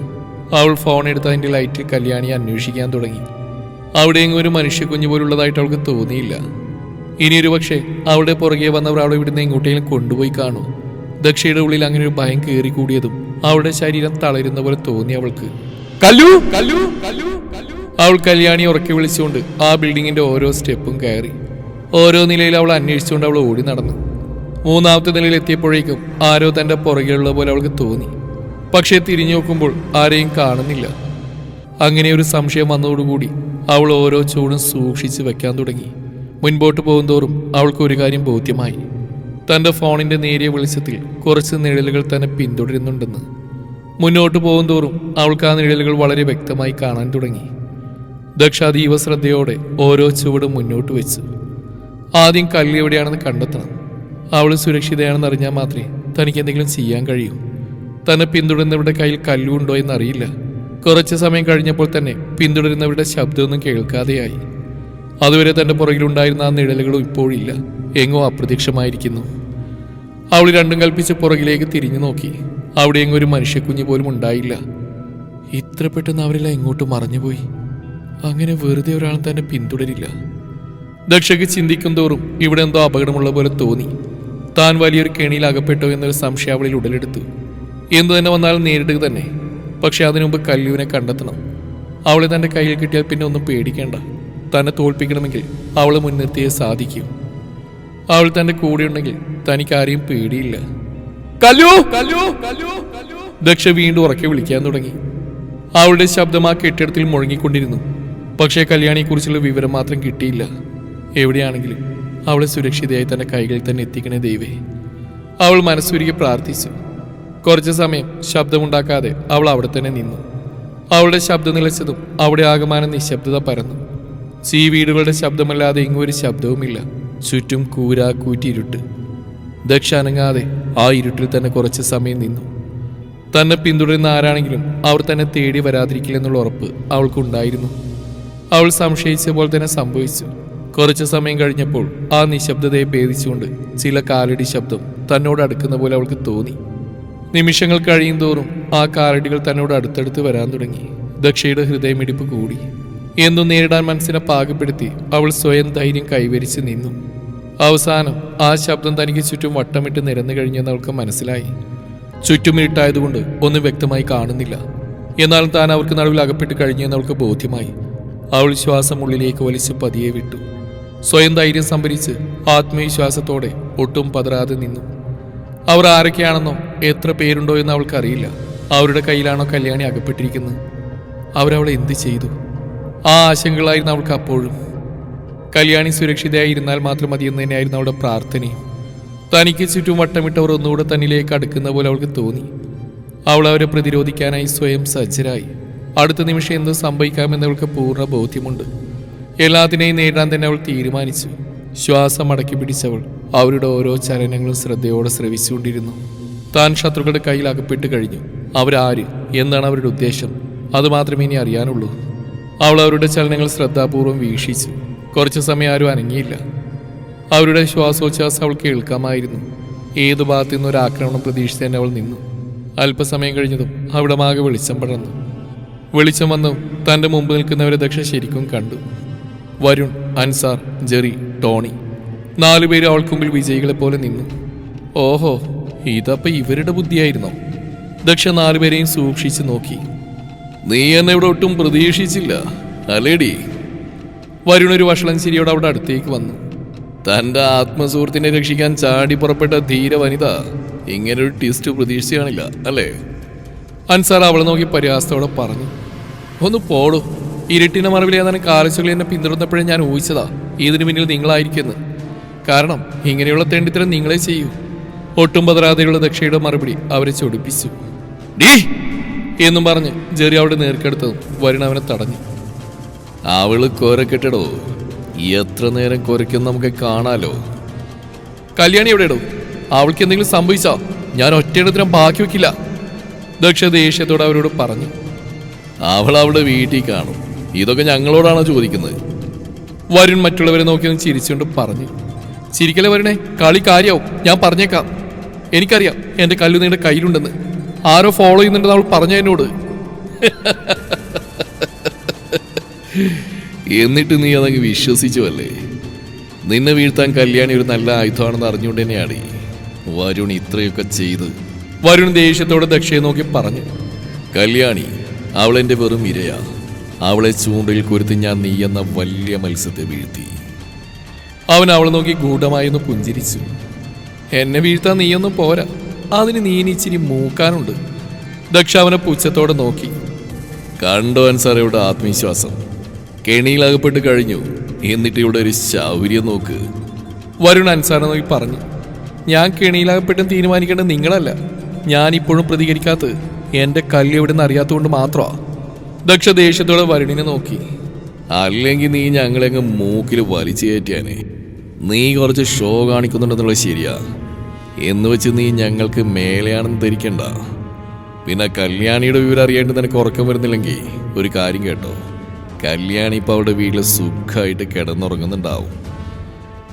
അവൾ ഫോൺ എടുത്ത് അതിന്റെ ലൈറ്റിൽ കല്യാണിയെ അന്വേഷിക്കാൻ തുടങ്ങി. അവിടെയെങ്ങും ഒരു മനുഷ്യ കുഞ്ഞു പോലുള്ളതായിട്ട് അവൾക്ക് തോന്നിയില്ല. ഇനി ഒരു പക്ഷേ അവിടെ പുറകെ വന്നവർ അവളെ ഇവിടുന്ന് എങ്ങോട്ടെങ്കിലും കൊണ്ടുപോയി കാണും. ദക്ഷയുടെ ഉള്ളിൽ അങ്ങനെ ഒരു ഭയം കയറി കൂടിയതും അവളുടെ ശരീരം തളരുന്ന പോലെ തോന്നി അവൾക്ക്. കല്ലു! കല്ലു! കല്ലു! അവൾ കല്യാണി ഉറക്കി വിളിച്ചുകൊണ്ട് ആ ബിൽഡിങ്ങിന്റെ ഓരോ സ്റ്റെപ്പും കയറി. ഓരോ നിലയിൽ അവൾ അന്വേഷിച്ചുകൊണ്ട് അവൾ ഓടി നടന്നു. മൂന്നാമത്തെ നിലയിൽ എത്തിയപ്പോഴേക്കും ആരോ തന്റെ പുറകിലുള്ള പോലെ അവൾക്ക് തോന്നി. പക്ഷേ തിരിഞ്ഞു നോക്കുമ്പോൾ ആരെയും കാണുന്നില്ല. അങ്ങനെ ഒരു സംശയം വന്നതോടുകൂടി അവൾ ഓരോ ചൂടും സൂക്ഷിച്ച് വെക്കാൻ തുടങ്ങി. മുൻപോട്ട് പോകുന്തോറും അവൾക്ക് ഒരു കാര്യം ബോധ്യമായി. തന്റെ ഫോണിന്റെ നേരിയ വെളിച്ചത്തിൽ കുറച്ച് നിഴലുകൾ തന്നെ പിന്തുടരുന്നുണ്ടെന്ന്. മുന്നോട്ട് പോകുന്തോറും അവൾക്ക് ആ നിഴലുകൾ വളരെ വ്യക്തമായി കാണാൻ തുടങ്ങി. ദക്ഷ അതീവ ശ്രദ്ധയോടെ ഓരോ ചുവടും മുന്നോട്ട് വെച്ചു. ആദ്യം കല്ല് എവിടെയാണെന്ന് കണ്ടെത്തണം. അവൾ സുരക്ഷിതയാണെന്ന് അറിഞ്ഞാൽ മാത്രമേ തനിക്ക് എന്തെങ്കിലും ചെയ്യാൻ കഴിയൂ. തന്നെ പിന്തുടരുന്നവരുടെ കയ്യിൽ കല്ലുണ്ടോ എന്നറിയില്ല. കുറച്ച് സമയം കഴിഞ്ഞപ്പോൾ തന്നെ പിന്തുടരുന്നവരുടെ ശബ്ദമൊന്നും കേൾക്കാതെയായി. അതുവരെ തന്റെ പുറകിലുണ്ടായിരുന്ന ആ നിഴലുകളും ഇപ്പോഴില്ല എങ്ങോ അപ്രത്യക്ഷമായിരിക്കുന്നു. അവൾ രണ്ടും കൽപ്പിച്ച് പുറകിലേക്ക് തിരിഞ്ഞു നോക്കി. അവിടെ എങ്ങും ഒരു മനുഷ്യക്കുഞ്ഞ് പോലും ഉണ്ടായില്ല. ഇത്ര പെട്ടെന്ന് അവരെല്ലാം എങ്ങോട്ട് മറഞ്ഞുപോയി. അങ്ങനെ വെറുതെ ഒരാൾ തന്നെ പിന്തുടരില്ല. ദക്ഷയ്ക്ക് ചിന്തിക്കും തോറും ഇവിടെ എന്തോ അപകടമുള്ള പോലെ തോന്നി. താൻ വലിയൊരു കെണിയിൽ അകപ്പെട്ടോ എന്നൊരു സംശയം അവളിൽ ഉടലെടുത്തു. എന്തു തന്നെ വന്നാലും നേരിടുക തന്നെ. പക്ഷെ അതിനു മുമ്പ് കല്ലുവിനെ കണ്ടെത്തണം. അവളെ തന്റെ കയ്യിൽ കിട്ടിയാൽ പിന്നെ ഒന്നും പേടിക്കേണ്ട. തന്നെ തോൽപ്പിക്കണമെങ്കിൽ അവളെ മുൻനിർത്തിയേ സാധിക്കും. അവൾ തന്റെ കൂടെയുണ്ടെങ്കിൽ തനിക്ക് ആരെയും പേടിയില്ല. കല്ലു! കല്ലു! കല്ലു! ദക്ഷ വീണ്ടും ഉറക്കെ വിളിക്കാൻ തുടങ്ങി. അവളുടെ ശബ്ദം ആ കെട്ടിടത്തിൽ മുഴങ്ങിക്കൊണ്ടിരുന്നു. പക്ഷേ കല്യാണിയെക്കുറിച്ചുള്ള വിവരം മാത്രം കിട്ടിയില്ല. എവിടെയാണെങ്കിലും അവളെ സുരക്ഷിതയായി തന്റെ കൈകളിൽ തന്നെ എത്തിക്കണേ ദൈവേ. അവൾ മനസ്സുരുകി പ്രാർത്ഥിച്ചു. കുറച്ചു സമയം ശബ്ദമുണ്ടാക്കാതെ അവൾ അവിടെ തന്നെ നിന്നു. അവളുടെ ശബ്ദം നിലച്ചതും അവിടെ ആകമാനം നിശബ്ദത പരന്നു. സീ വീടുകളുടെ ശബ്ദമല്ലാതെ ഇങ്ങും ഒരു ശബ്ദവുമില്ല. ചുറ്റും കൂരാ കൂറ്റിയിരുട്ട് ദക്ഷ അനങ്ങാതെ ആ ഇരുട്ടിൽ തന്നെ കുറച്ച് സമയം നിന്നു. തന്നെ പിന്തുടരുന്ന ആരാണെങ്കിലും അവർ തന്നെ തേടി വരാതിരിക്കില്ലെന്നുള്ള ഉറപ്പ് അവൾക്കുണ്ടായിരുന്നു. അവൾ സംശയിച്ച പോലെ തന്നെ സംഭവിച്ചു. കുറച്ച് സമയം കഴിഞ്ഞപ്പോൾ ആ നിശബ്ദതയെ ഭേദിച്ചുകൊണ്ട് ചില കാലടി ശബ്ദം തന്നോട് അടുക്കുന്ന പോലെ അവൾക്ക് തോന്നി. നിമിഷങ്ങൾ കഴിയും തോറും ആ കാലടികൾ തന്നോട് അടുത്തടുത്ത് വരാൻ തുടങ്ങി. ദക്ഷയുടെ ഹൃദയമിടിപ്പ് കൂടി. എന്നും നേരിടാൻ മനസ്സിനെ പാകപ്പെടുത്തി അവൾ സ്വയം ധൈര്യം കൈവരിച്ച് നിന്നു. അവസാനം ആ ശബ്ദം തനിക്ക് ചുറ്റും വട്ടമിട്ട് നിരന്നു കഴിഞ്ഞെന്ന് അവൾക്ക് മനസ്സിലായി. ചുറ്റും ഇരുട്ടായതുകൊണ്ട് ഒന്നും വ്യക്തമായി കാണുന്നില്ല. എന്നാലും താൻ അവർക്ക് നടുവിൽ അകപ്പെട്ട് കഴിഞ്ഞെന്ന് അവൾക്ക് ബോധ്യമായി. അവൾ ശ്വാസം ഉള്ളിലേക്ക് വലിച്ച് പതിയെ വിട്ടു. സ്വയം ധൈര്യം സംഭരിച്ച് ആത്മവിശ്വാസത്തോടെ ഒട്ടും പതറാതെ നിന്നു. അവർ ആരൊക്കെയാണെന്നോ എത്ര പേരുണ്ടോ എന്ന് അവൾക്കറിയില്ല. അവരുടെ കയ്യിലാണോ കല്യാണി അകപ്പെട്ടിരിക്കുന്നത്. അവരവളെ എന്ത് ചെയ്തു? ആ ആശങ്കകളായിരുന്നു അവൾക്ക് അപ്പോഴും. കല്യാണി സുരക്ഷിതയായി ഇരുന്നാൽ മാത്രം മതിയെന്ന് തന്നെയായിരുന്നു അവളുടെ പ്രാർത്ഥനയും. തനിക്ക് ചുറ്റും വട്ടമിട്ടവർ ഒന്നുകൂടെ തന്നിലേക്ക് അടുക്കുന്ന പോലെ അവൾക്ക് തോന്നി. അവൾ അവരെ പ്രതിരോധിക്കാനായി സ്വയം സജ്ജരായി. അടുത്ത നിമിഷം എന്ത് സംഭവിക്കാമെന്ന് അവൾക്ക് പൂർണ ബോധ്യമുണ്ട്. എല്ലാത്തിനെയും നേരിടാൻ തന്നെ അവൾ തീരുമാനിച്ചു. ശ്വാസം അടക്കി പിടിച്ചവൾ അവരുടെ ഓരോ ചലനങ്ങളും ശ്രദ്ധയോടെ ശ്രവിച്ചുകൊണ്ടിരുന്നു. താൻ ശത്രുക്കളുടെ കയ്യിൽ അകപ്പെട്ട് കഴിഞ്ഞു. അവരാര് എന്താണ് അവരുടെ ഉദ്ദേശം. അത് മാത്രമേ ഇനി അറിയാനുള്ളൂ. അവൾ അവരുടെ ചലനങ്ങൾ ശ്രദ്ധാപൂർവം വീക്ഷിച്ചു. കുറച്ചു സമയം ആരും അനങ്ങിയില്ല. അവരുടെ ശ്വാസോച്ഛ്വാസം അവൾ കേൾക്കാമായിരുന്നു ഏതു ഭാഗത്തു നിന്നും ഒരു ആക്രമണം പ്രതീക്ഷിച്ച് തന്നെ അവൾ നിന്നു. അല്പസമയം കഴിഞ്ഞതും അവിടെ മാകെ വെളിച്ചം പടർന്നു. വെളിച്ചം വന്നു തന്റെ മുമ്പ് നിൽക്കുന്നവരെ ദക്ഷ ശരിക്കും കണ്ടു. വരുൺ അൻസാർ ജെറി ടോണി. നാലുപേരും അവൾക്ക് മുമ്പിൽ വിജയികളെ പോലെ നിന്നു. ഓഹോ ഇതപ്പോൾ ഇവരുടെ ബുദ്ധിയായിരുന്നോ? ദക്ഷ നാലുപേരെയും സൂക്ഷിച്ചു നോക്കി. നീ എന്നെ ഇവിടെ ഒട്ടും പ്രതീക്ഷിച്ചില്ല അല്ലേടി? വരുൺ ഒരു വഷളൻ ചിരിയോടെ അവിടെ അടുത്തേക്ക് വന്നു. തന്റെ ആത്മസുഹൃത്തിനെ രക്ഷിക്കാൻ ചാടി പുറപ്പെട്ട ധീര വനിത ഇങ്ങനൊരു ട്വിസ്റ്റ് പ്രതീക്ഷിച്ചു കാണില്ല അല്ലേ? അൻസാർ അവളെ നോക്കി പരിഹാസത്തോടെ പറഞ്ഞു. ഒന്ന് പോടൂ ഇരുട്ടിന്റെ മറവിൽ ഏതാനും കാലച്ചുകളിൽ എന്നെ പിന്തുടർന്നപ്പോഴേ ഞാൻ ഊഹിച്ചതാ. ഇതിനു പിന്നിൽ നിങ്ങളായിരിക്കുന്നത് കാരണം ഇങ്ങനെയുള്ള തെണ്ടിത്തരം നിങ്ങളെ ചെയ്യൂ. ഒട്ടും പതരാതെയുള്ള ദക്ഷയുടെ മറുപടി അവരെ ചൊടിപ്പിച്ചു. ഡീ! എന്നും പറഞ്ഞ് ജെറി അവിടെ നേർക്കെടുത്തതും വരുൺ അവനെ തടഞ്ഞു. അവൾ കോരക്കെട്ടടോ എത്ര നേരം കുരയ്ക്കും നമുക്ക് കാണാലോ? കല്യാണി എവിടെ ഇടും? അവൾക്ക് എന്തെങ്കിലും സംഭവിച്ചോ? ഞാൻ ഒറ്റയിടത്തിനും ബാക്കി വെക്കില്ല. ദക്ഷ ദേഷ്യത്തോടെ അവരോട് പറഞ്ഞു. അവൾ അവിടെ വീട്ടിൽ കാണും. ഇതൊക്കെ ഞങ്ങളോടാണോ ചോദിക്കുന്നത്? വരുൺ മറ്റുള്ളവരെ നോക്കി ഒന്ന് ചിരിച്ചുകൊണ്ട് പറഞ്ഞു ചിരിക്കലെ വരണേ? കളി കാര്യാവും. ഞാൻ പറഞ്ഞേക്കാം. എനിക്കറിയാം എന്റെ കല്ലു നിങ്ങളുടെ കയ്യിലുണ്ടെന്ന്. ആരോ ഫോളോ ചെയ്യുന്നുണ്ടെന്ന് അവൾ പറഞ്ഞു എന്നോട്. എന്നിട്ട് നീ അതങ്ങ് വിശ്വസിച്ചു അല്ലേ നിന്നെ വീഴ്ത്താൻ കല്യാണി ഒരു നല്ല ആയുധമാണെന്ന് അറിഞ്ഞുകൊണ്ട് തന്നെയാണ് വരുൺ ഇത്രയൊക്കെ ചെയ്ത് വരുൺ ദേഷ്യത്തോടെ ദക്ഷയെ നോക്കി പറഞ്ഞു കല്യാണി അവളെന്റെ വെറും ഇരയാ അവളെ ചൂണ്ടിൽ കുരുത്തി ഞാൻ നീ എന്ന വലിയ മത്സ്യത്തെ വീഴ്ത്തി. അവൻ അവളെ നോക്കി ഗൂഢമായി ഒന്ന് പുഞ്ചിരിച്ചു. എന്നെ വീഴ്ത്താൻ നീയൊന്നും പോരാ. അതിന് നീ ഇനി ഇച്ചിരി മൂക്കാനുണ്ട്. ദക്ഷ അവനെ പുച്ഛത്തോടെ നോക്കി. കണ്ടോ അൻസാർ ഇവിടെ ആത്മവിശ്വാസം? കെണിയിലകപ്പെട്ട് കഴിഞ്ഞു. എന്നിട്ട് ഇവിടെ ഒരു ശൗര്യം നോക്ക്. വരുൺ അൻസാറെ നോക്കി പറഞ്ഞു. ഞാൻ കെണിയിലാകപ്പെട്ടും തീരുമാനിക്കേണ്ടത് നിങ്ങളല്ല. ഞാനിപ്പോഴും പ്രതികരിക്കാത്തത് എന്റെ കല്ല് എവിടെ നിന്ന് അറിയാത്തതുകൊണ്ട് മാത്രമാ. ദക്ഷ ദേഷ്യത്തോടെ വരുണിനെ നോക്കി. അല്ലെങ്കിൽ നീ ഞങ്ങളെങ്ങ് മൂക്കിൽ വലിച്ചു കയറ്റിയാനെ. നീ കുറച്ച് ഷോ കാണിക്കുന്നുണ്ടെന്നുള്ള ശരിയാ. എന്ന് വെച്ച് നീ ഞങ്ങൾക്ക് മേലെയാണെന്ന് ധരിക്കണ്ട. പിന്നെ കല്യാണിയുടെ വിവരം അറിയാണ്ട് നിനക്ക് ഉറക്കം വരുന്നില്ലെങ്കിൽ ഒരു കാര്യം കേട്ടോ. കല്യാണി ഇപ്പോൾ അവിടെ വീട്ടിൽ സുഖമായിട്ട് കിടന്നുറങ്ങുന്നുണ്ടാവും.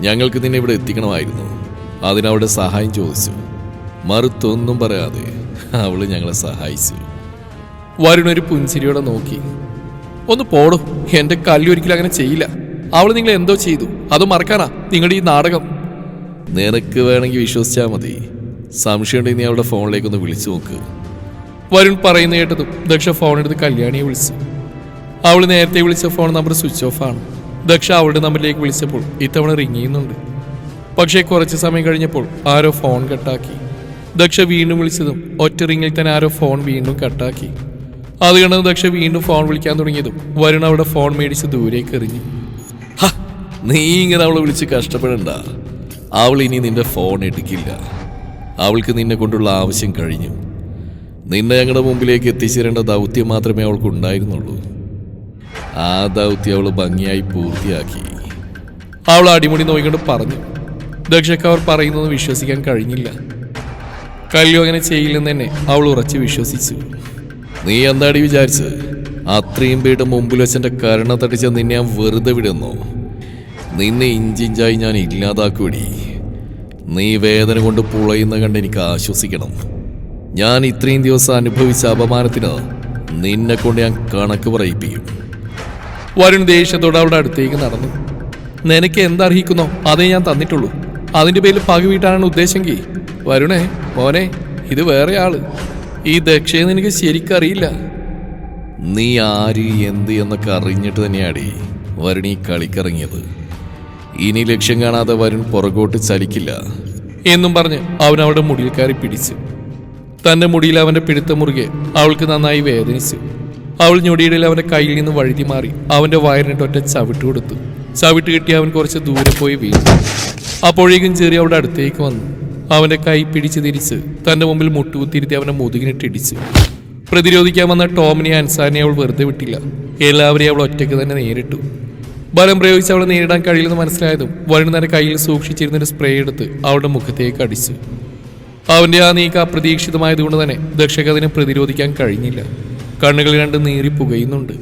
ഞങ്ങൾക്ക് നിന്നെ ഇവിടെ എത്തിക്കണമായിരുന്നു. അതിനവിടെ സഹായം ചോദിച്ചു. മറുത്തൊന്നും പറയാതെ അവൾ ഞങ്ങളെ സഹായിച്ചു. വരുൺ ഒരു പുഞ്ചിരിയോടെ നോക്കി. ഒന്ന് പോടും എന്റെ കല്ലി ഒരിക്കലും അങ്ങനെ ചെയ്യില്ല. അവൾ നിങ്ങൾ എന്തോ ചെയ്തു. അത് മറക്കാനാ നിങ്ങളുടെ ഈ നാടകം. നിനക്ക് വേണമെങ്കിൽ വിശ്വസിച്ചാൽ മതി. സംശയമുണ്ടെങ്കിൽ നീ അവളുടെ ഫോണിലേക്ക് ഒന്ന് വിളിച്ചു നോക്ക്. വരുൺ പറയുന്ന കേട്ടതും ദക്ഷ ഫോൺ എടുത്ത് കല്യാണിയെ വിളിച്ചു. അവൾ നേരത്തെ വിളിച്ച ഫോൺ നമ്പർ സ്വിച്ച് ഓഫ് ആണ്. ദക്ഷ അവളുടെ നമ്പറിലേക്ക് വിളിച്ചപ്പോൾ ഇത്തവണ റിങ് ചെയ്യുന്നുണ്ട്. പക്ഷേ കുറച്ച് സമയം കഴിഞ്ഞപ്പോൾ ആരോ ഫോൺ കട്ടാക്കി. ദക്ഷ വീണ്ടും വിളിച്ചതും ഒറ്റ റിങ്ങിൽ തന്നെ ആരോ ഫോൺ വീണ്ടും കട്ടാക്കി. അത് കണ്ടത് ദക്ഷ വീണ്ടും ഫോൺ വിളിക്കാൻ തുടങ്ങിയതും വരുൺ അവിടെ ഫോൺ മേടിച്ച് ദൂരേക്ക് എറിഞ്ഞു. നീ ഇങ്ങനെ അവളെ വിളിച്ച് കഷ്ടപ്പെടണ്ട. അവൾ ഇനി നിന്റെ ഫോൺ എടുക്കില്ല. അവൾക്ക് നിന്നെ കൊണ്ടുള്ള ആവശ്യം കഴിഞ്ഞു. നിന്നെ ഞങ്ങളുടെ മുമ്പിലേക്ക് എത്തിച്ചേരേണ്ട ദൗത്യം മാത്രമേ അവൾക്ക് ഉണ്ടായിരുന്നുള്ളൂ. ആ ദൗത്യം അവൾ ഭംഗിയായി പൂർത്തിയാക്കി. അവൾ അടിമുടി നോയിക്കൊണ്ട് പറഞ്ഞു. ദക്ഷക്ക് അവർ പറയുന്നത് വിശ്വസിക്കാൻ കഴിഞ്ഞില്ല. കല്യോ അങ്ങനെ ചെയ്യില്ലെന്ന് തന്നെ അവൾ ഉറച്ച് വിശ്വസിച്ചു. നീ എന്താടി വിചാരിച്ച്? അത്രയും പേരുടെ മുമ്പിൽ വെച്ചെന്റെ കരുണ തടിച്ച നിന്നെ ഞാൻ വെറുതെ വിടുന്നു. നിന്നെ ഇഞ്ചിഞ്ചായി ഞാൻ ഇല്ലാതാക്കൂടി നീ വേദന കൊണ്ട് പുളയുന്ന കണ്ട് എനിക്ക് ആശ്വസിക്കണം. ഞാൻ ഇത്രയും ദിവസം അനുഭവിച്ച അപമാനത്തിന് നിന്നെ കൊണ്ട് ഞാൻ കണക്ക് പറയിപ്പിക്കും. വരുൺ ദേഷ്യത്തോടെ അവിടെ അടുത്തേക്ക് നടന്നു. നിനക്ക് എന്തർഹിക്കുന്നോ? അതേ ഞാൻ തന്നിട്ടുള്ളൂ. അതിന്റെ പേരിൽ പക വീട്ടാനാണ് ഉദ്ദേശമെങ്കിൽ. വരുണേ മോനെ ഇത് വേറെ ആൾ ഈ ദക്ഷയെ നിനക്ക് ശരിക്കറിയില്ല. നീ ആര് എന്ത് എന്നൊക്കെ അറിഞ്ഞിട്ട് തന്നെയാടി വരുൺ ഈ കളിക്കിറങ്ങിയത്. ഇനി ലക്ഷ്യം കാണാതെ വരുൺ പുറകോട്ട് ചലിക്കില്ല. എന്നും പറഞ്ഞ് അവൻ അവളുടെ മുടിയിൽ കയറി പിടിച്ചു. തന്റെ മുടിയിൽ അവന്റെ പിടുത്ത മുറുകെ അവൾക്ക് നന്നായി വേദനിച്ചു. അവൾ ഞൊടിയിടയിൽ അവന്റെ കയ്യിൽ നിന്ന് വഴുതി മാറി അവന്റെ വയറിനിട്ട് ഒറ്റ ചവിട്ട് കൊടുത്തു. ചവിട്ട് കിട്ടി അവൻ കുറച്ച് ദൂരെ പോയി വീണു. അപ്പോഴേക്കും ചെറിയ അവളുടെ അടുത്തേക്ക് വന്നു. അവന്റെ കൈ പിടിച്ചു തിരിച്ച് തന്റെ മുമ്പിൽ മുട്ടുകുത്തിരുത്തി അവനെ മുതുകിനിട്ടിടിച്ചു. പ്രതിരോധിക്കാൻ വന്ന ടോമിനെ അൻസാനെ അവൾ വെറുതെ വിട്ടില്ല. എല്ലാവരെയും അവൾ ഒറ്റയ്ക്ക് തന്നെ നേരിട്ടു. ബലം പ്രയോഗിച്ച് അവളെ നേരിടാൻ കഴിയില്ലെന്ന് മനസ്സിലായതും വരുൺ തന്റെ കയ്യിൽ സൂക്ഷിച്ചിരുന്നൊരു സ്പ്രേ എടുത്ത് അവളുടെ മുഖത്തേക്ക് അടിച്ചു. അവന്റെ ആ നീക്ക അപ്രതീക്ഷിതമായതുകൊണ്ട് തന്നെ ദക്ഷക്ക് അതിനെ പ്രതിരോധിക്കാൻ കഴിഞ്ഞില്ല. കണ്ണുകൾ രണ്ട് നീറി പുകയുന്നുണ്ട്.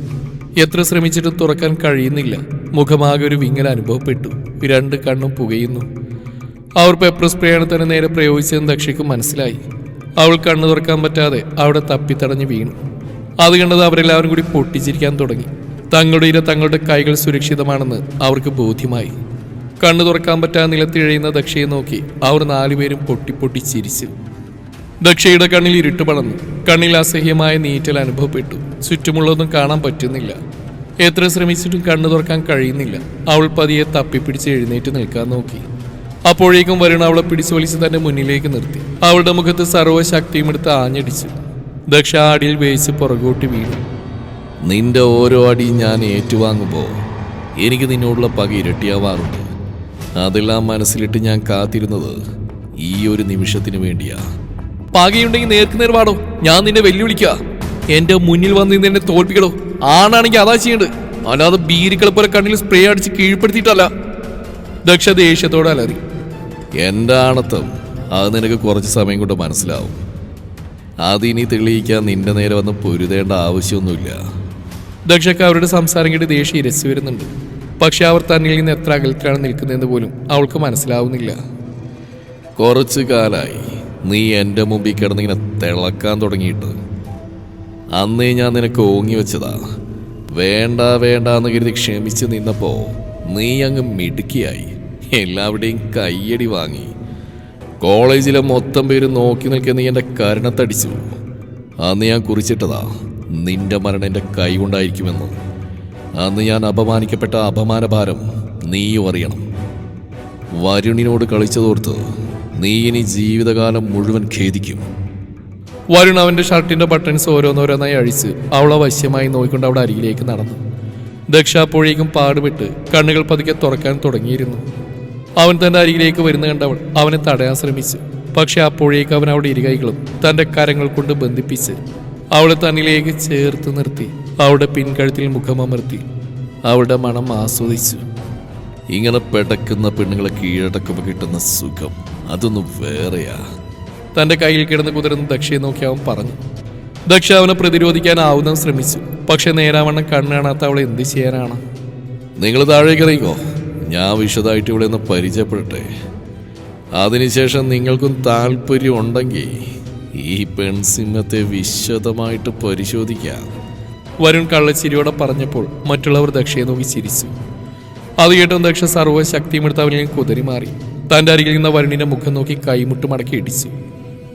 എത്ര ശ്രമിച്ചിട്ടും തുറക്കാൻ കഴിയുന്നില്ല. മുഖമാകെ ഒരു വിങ്ങൽ അനുഭവപ്പെട്ടു. രണ്ട് കണ്ണും പുകയുന്നു. അവർ പെപ്പർ സ്പ്രേയാണ് നേരെ പ്രയോഗിച്ചതെന്ന് ദക്ഷയ്ക്ക് മനസ്സിലായി. അവൾ കണ്ണു തുറക്കാൻ പറ്റാതെ അവിടെ തപ്പിത്തടഞ്ഞ് വീണു. അത് കണ്ടത് അവരെല്ലാവരും കൂടി പൊട്ടിച്ചിരിക്കാൻ തുടങ്ങി. തങ്ങളുടെ ഇര തങ്ങളുടെ കൈകൾ സുരക്ഷിതമാണെന്ന് അവർക്ക് ബോധ്യമായി. കണ്ണു തുറക്കാൻ പറ്റാതെ നിലത്തിഴയുന്ന ദക്ഷയെ നോക്കി അവർ നാലുപേരും പൊട്ടി പൊട്ടി ചിരിച്ചു. ദക്ഷയുടെ കണ്ണിൽ ഇരുട്ട് പടന്നു കണ്ണിൽ അസഹ്യമായ നീറ്റൽ അനുഭവപ്പെട്ടു. ചുറ്റുമുള്ളതൊന്നും കാണാൻ പറ്റുന്നില്ല. എത്ര ശ്രമിച്ചിട്ടും കണ്ണു തുറക്കാൻ കഴിയുന്നില്ല. അവൾ പതിയെ തപ്പിപ്പിടിച്ച് എഴുന്നേറ്റ് നിൽക്കാൻ നോക്കി. അപ്പോഴേക്കും വരുണ അവളെ പിടിച്ചു വലിച്ച് തന്റെ മുന്നിലേക്ക് നിർത്തി. അവളുടെ മുഖത്ത് സർവശക്തിയും എടുത്ത് ആഞ്ഞടിച്ചു. ദക്ഷ അടിയിൽ വേയിച്ച് പുറകോട്ട് വീണു. നിന്റെ ഓരോ അടിയും ഞാൻ ഏറ്റുവാങ്ങുമ്പോൾ എനിക്ക് നിന്നോടുള്ള പക ഇരട്ടിയാവാറുണ്ട്. അതെല്ലാം മനസ്സിലിട്ട് ഞാൻ കാത്തിരുന്നത് ഈ ഒരു നിമിഷത്തിന് വേണ്ടിയാ. പകയുണ്ടെങ്കിൽ നേർക്ക് നേർവാടോ ഞാൻ നിന്നെ വെല്ലുവിളിക്കുക എന്റെ മുന്നിൽ വന്ന് നിന്ന് എന്നെ തോൽപ്പിക്കടോ. ആണാണെങ്കിൽ അതാ ചെയ്യേണ്ടത്. അല്ലാതെ ബീരിക്കളെ പോലെ കണ്ണിൽ സ്പ്രേ അടിച്ച് കീഴ്പ്പെടുത്തിയിട്ടല്ല. ദക്ഷ ദേഷ്യത്തോടെ അലറി. എന്റെ ആണത്തം അത് നിനക്ക് കുറച്ച് സമയം കൊണ്ട് മനസ്സിലാവും. അതിനി തെളിയിക്കാൻ നിന്റെ നേരെ വന്ന് പൊരുതേണ്ട ആവശ്യമൊന്നുമില്ല. ദക്ഷക്ക് അവരുടെ സംസാരം കേട്ട് ദേഷ്യം ഇരച്ചു വരുന്നുണ്ട്. പക്ഷെ അവർ തന്നിൽ നിന്ന് എത്ര അകലത്തിലാണ് നിൽക്കുന്നതെന്ന് പോലും അവൾക്ക് മനസ്സിലാവുന്നില്ല. കുറച്ചു കാലായി. നീ എന്റെ മുമ്പിൽ കിടന്നിങ്ങനെ തിളക്കാൻ തുടങ്ങിയിട്ട്. അന്നേ ഞാൻ നിനക്ക് ഓങ്ങി വെച്ചതാ. വേണ്ട വേണ്ട എന്ന് കരുതി ക്ഷമിച്ച് നിന്നപ്പോ നീ അങ്ങ് മിടുക്കിയായി. എല്ലാവരുടെയും കയ്യടി വാങ്ങി. കോളേജിലെ മൊത്തം പേര് നോക്കി നിൽക്കുന്ന നീ എന്റെ കരണത്തടിച്ചു. അന്ന് ഞാൻ കുറിച്ചിട്ടതാ നിന്റെ മരണം എന്റെ കൈ കൊണ്ടായിരിക്കുമെന്ന് അന്ന് ഞാൻ അപമാനിക്കപ്പെട്ട അപമാനഭാരം നീയും അറിയണം. വരുണിനോട് കളിച്ചതോർത്ത് നീ ഇനി ജീവിതകാലം മുഴുവൻ ഖേദിക്കും. വരുൺ അവന്റെ ഷർട്ടിന്റെ ബട്ടൺസ് ഓരോന്നോരോന്നായി അഴിച്ച് അവളെ വശ്യമായി നോക്കിക്കൊണ്ട് അവിടെ അരികിലേക്ക് നടന്നു. ദക്ഷ അപ്പോഴേക്കും പാടുപെട്ട് കണ്ണുകൾ പതുക്കെ തുറക്കാൻ തുടങ്ങിയിരുന്നു. അവൻ തന്റെ അരികിലേക്ക് വരുന്ന കണ്ടവൾ അവനെ തടയാൻ ശ്രമിച്ചു. പക്ഷെ അപ്പോഴേക്ക് അവൻ അവിടെ ഇരുകൈകളും തന്റെ കരങ്ങൾ കൊണ്ട് ബന്ധിപ്പിച്ച് അവളെ തന്നിലേക്ക് ചേർത്ത് നിർത്തി അവളുടെ പിൻകഴുത്തിൽ മുഖമമർത്തി അവളുടെ മണം ആസ്വദിച്ചു. ഇങ്ങനെ പെടക്കുന്ന പെണ്ണുങ്ങളെ കീഴടക്കുമ്പോൾ കിട്ടുന്ന സുഖം അതൊന്നും വേറെയാ. തന്റെ കയ്യിൽ കിടന്ന് കുതിർന്ന് ദക്ഷയെ നോക്കി അവൻ പറഞ്ഞു ദക്ഷ അവനെ പ്രതിരോധിക്കാനാവുന്ന ശ്രമിച്ചു. പക്ഷെ നേരാവണ്ണം കണ്ണു കാണാത്ത അവളെ എന്ത് ചെയ്യാനാണ്? നിങ്ങൾ താഴേക്ക് ഇറങ്ങിക്കോ. ഞാൻ വിശദമായിട്ട് ഇവിടെ ഒന്ന് പരിചയപ്പെടട്ടെ. അതിനുശേഷം നിങ്ങൾക്കും താല്പര്യം ഉണ്ടെങ്കിൽ ഈ പെൺസിംഹത്തെ വിശദമായിട്ട് പരിശോധിക്കാം. വരുൺ കള്ളച്ചിരിയോടെ പറഞ്ഞപ്പോൾ മറ്റുള്ളവർ ദക്ഷയെ നോക്കി ചിരിച്ചു. അത് കേട്ടും ദക്ഷ സർവശക്തിയും എടുത്ത് അവനിലേക്ക് കുതിരി മാറി. തന്റെ അരികിൽ നിന്ന വരുണിന്റെ മുഖം നോക്കി കൈമുട്ട് മടക്കി ഇടിച്ചു.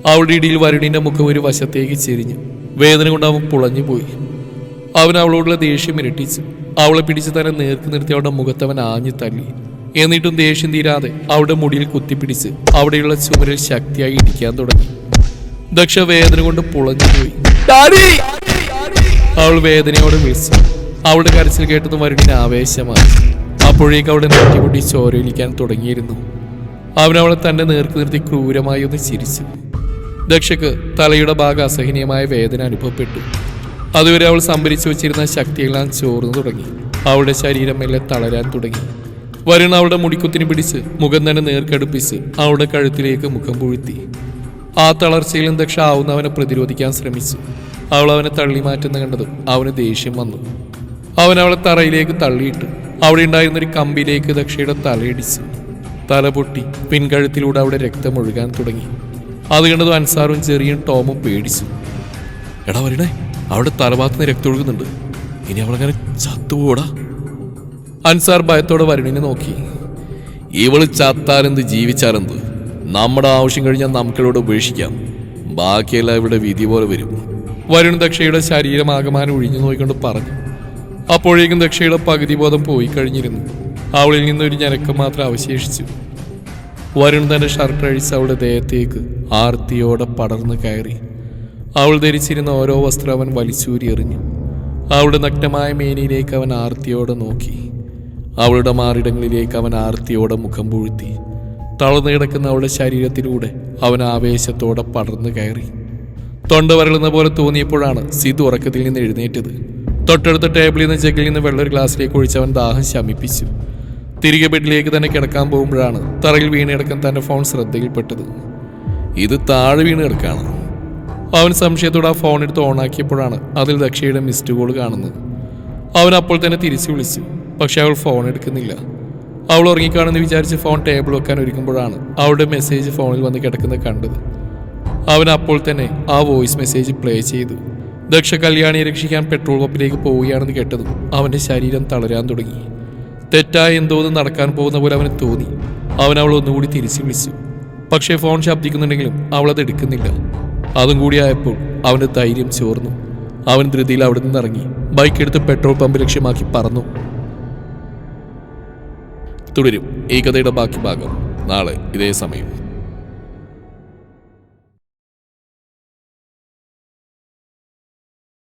അവളുടെ ഇടിയിൽ വരുണിന്റെ മുഖം ഒരു വശത്തേക്ക് ചെരിഞ്ഞു വേദന കൊണ്ട് അവൻ പുളഞ്ഞു പോയി അവൻ അവളോടുള്ള ദേഷ്യം ഇരട്ടിച്ച്. അവളെ പിടിച്ച് തന്നെ നേർക്ക് നിർത്തി അവളുടെ മുഖത്ത് അവൻ ആഞ്ഞു തല്ലി. എന്നിട്ടും ദേഷ്യം തീരാതെ അവളുടെ മുടിയിൽ കുത്തിപ്പിടിച്ച് അവിടെയുള്ള ചുമരിൽ ശക്തിയായി ഇടിക്കാൻ തുടങ്ങി. ദക്ഷ വേദന കൊണ്ട് പുളഞ്ഞു പോയി. അവൾ വേദനയോട് വിളിച്ചു. അവളുടെ കരച്ചിൽ കേട്ടത് വരുണിന് ആവേശമായി. അപ്പോഴേക്ക് അവളുടെ നെറ്റിപൊട്ടി ചോരയിലിക്കാൻ തുടങ്ങിയിരുന്നു. അവൻ അവളെ തന്റെ നേർക്ക് നിർത്തി ക്രൂരമായി ഒന്ന് ചിരിച്ചു. ദക്ഷക്ക് തലയുടെ ഭാഗം അസഹനീയമായ വേദന അനുഭവപ്പെട്ടു. അതുവരെ അവൾ സംഭരിച്ചു വെച്ചിരുന്ന ശക്തിയെല്ലാം ചോർന്നു തുടങ്ങി. അവളുടെ ശരീരം മെല്ലെ തളരാൻ തുടങ്ങി. വരുൺ അവളുടെ മുടിക്കുത്തിന് പിടിച്ച് മുഖം തന്നെ നേർക്കടുപ്പിച്ച് അവളുടെ കഴുത്തിലേക്ക് മുഖം പുഴുത്തി. ആ തളർച്ചയിലും ദക്ഷ ആവുന്നവനെ പ്രതിരോധിക്കാൻ ശ്രമിച്ചു. അവൾ അവനെ തള്ളി മാറ്റുന്ന കണ്ടതും അവന് ദേഷ്യം വന്നു. അവൻ അവളെ തറയിലേക്ക് തള്ളിയിട്ടു. അവിടെ ഉണ്ടായിരുന്ന ഒരു കമ്പിയിലേക്ക് ദക്ഷയുടെ തലയിടിച്ചു. തല പൊട്ടി പിൻകഴുത്തിലൂടെ അവിടെ രക്തം ഒഴുകാൻ തുടങ്ങി. അത് കണ്ടതും അൻസാറും ചെറിയും ടോമും പേടിച്ചു. എടാ വരണേ അവിടെ തറവാത്ത് നിന്ന് രക്തം ഒഴുകുന്നുണ്ട്. ഇനി അവളങ്ങനെ ചത്തുപോടാ അൻസാർ ഭയത്തോടെ വരുണിനെ നോക്കി. ഇവൾ ചത്താലെന്ത് ജീവിച്ചാലെന്ത്? നമ്മുടെ ആവശ്യം കഴിഞ്ഞാൽ നമുക്കിവിടെ ഉപേക്ഷിക്കാം. ബാക്കിയെല്ലാം ഇവിടെ വിധി പോലെ വരും. വരുൺ ദക്ഷയുടെ ശരീരമാകമാനം ഒഴിഞ്ഞു നോക്കിക്കൊണ്ട് പറഞ്ഞു. അപ്പോഴേക്കും ദക്ഷയുടെ പകുതി ബോധം പോയി കഴിഞ്ഞിരുന്നു. അവളിൽ നിന്ന് ഒരു ഞരക്കം മാത്രം അവശേഷിച്ചു. വരുൺ തന്റെ ഷർട്ട് അഴിച്ച് അവളുടെ ദേഹത്തേക്ക് ആർത്തിയോടെ പടർന്നു കയറി. അവൾ ധരിച്ചിരുന്ന ഓരോ വസ്ത്രം അവൻ വലിച്ചൂരി എറിഞ്ഞു അവളുടെ നഗ്നമായ മേനിയിലേക്ക് അവൻ ആർത്തിയോടെ നോക്കി. അവളുടെ മാറിടങ്ങളിലേക്ക് അവൻ ആർത്തിയോടെ മുഖം പൂഴ്ത്തി. തളർന്നു കിടക്കുന്ന അവളുടെ ശരീരത്തിലൂടെ അവൻ ആവേശത്തോടെ പടർന്നു കയറി. തൊണ്ട വരളുന്ന പോലെ തോന്നിയപ്പോഴാണ് സിത് ഉറക്കത്തിൽ നിന്ന് എഴുന്നേറ്റത്. തൊട്ടടുത്ത ടേബിളിൽ നിന്ന് ജഗ്ഗിൽ നിന്ന് വെള്ളം ഒരു ഗ്ലാസ്സിലേക്ക് ഒഴിച്ച് അവൻ ദാഹം ശമിപ്പിച്ചു. തിരികെ ബെഡിലേക്ക് തന്നെ കിടക്കാൻ പോകുമ്പോഴാണ് തറയിൽ വീണ് കിടക്കാൻ തന്റെ ഫോൺ ശ്രദ്ധയിൽപ്പെട്ടത്. ഇത് താഴെ വീണ് കിടക്കാണ് അവൻ സംശയത്തോടെ ആ ഫോൺ എടുത്ത് ഓണാക്കിയപ്പോഴാണ് അതിൽ ദക്ഷയുടെ മിസ്ഡ് കോൾ കാണുന്നത്. അവൻ അപ്പോൾ തന്നെ തിരിച്ചു വിളിച്ചു. പക്ഷെ അവൾ ഫോൺ എടുക്കുന്നില്ല. അവൾ ഉറങ്ങിക്കാണെന്ന് വിചാരിച്ച് ഫോൺ ടേബിൾ വെക്കാൻ ഒരുക്കുമ്പോഴാണ് അവളുടെ മെസ്സേജ് ഫോണിൽ വന്ന് കിടക്കുന്നത് കണ്ടത്. അവൻ അപ്പോൾ തന്നെ ആ വോയിസ് മെസ്സേജ് പ്ലേ ചെയ്തു. ദക്ഷ കല്യാണിയെ രക്ഷിക്കാൻ പെട്രോൾ പമ്പിലേക്ക് പോവുകയാണെന്ന് കേട്ടതും അവന്റെ ശരീരം തളരാൻ തുടങ്ങി. തെറ്റായ എന്തോന്ന് നടക്കാൻ പോകുന്ന പോലെ അവന് തോന്നി. അവൻ അവൾ ഒന്നുകൂടി തിരിച്ചു വിളിച്ചു. പക്ഷേ ഫോൺ ശബ്ദിക്കുന്നുണ്ടെങ്കിലും അവളത് എടുക്കുന്നില്ല. അതും കൂടിയായപ്പോൾ അവന്റെ ധൈര്യം ചോർന്നു. അവൻ ധൃതിയിൽ അവിടെ നിന്ന് ഇറങ്ങി. ബൈക്ക് എടുത്ത് പെട്രോൾ പമ്പ് ലക്ഷ്യമാക്കി പറന്നു. തുടരും. ഈ കഥയുടെ ബാക്കി ഭാഗം. നാളെ ഇതേ സമയം.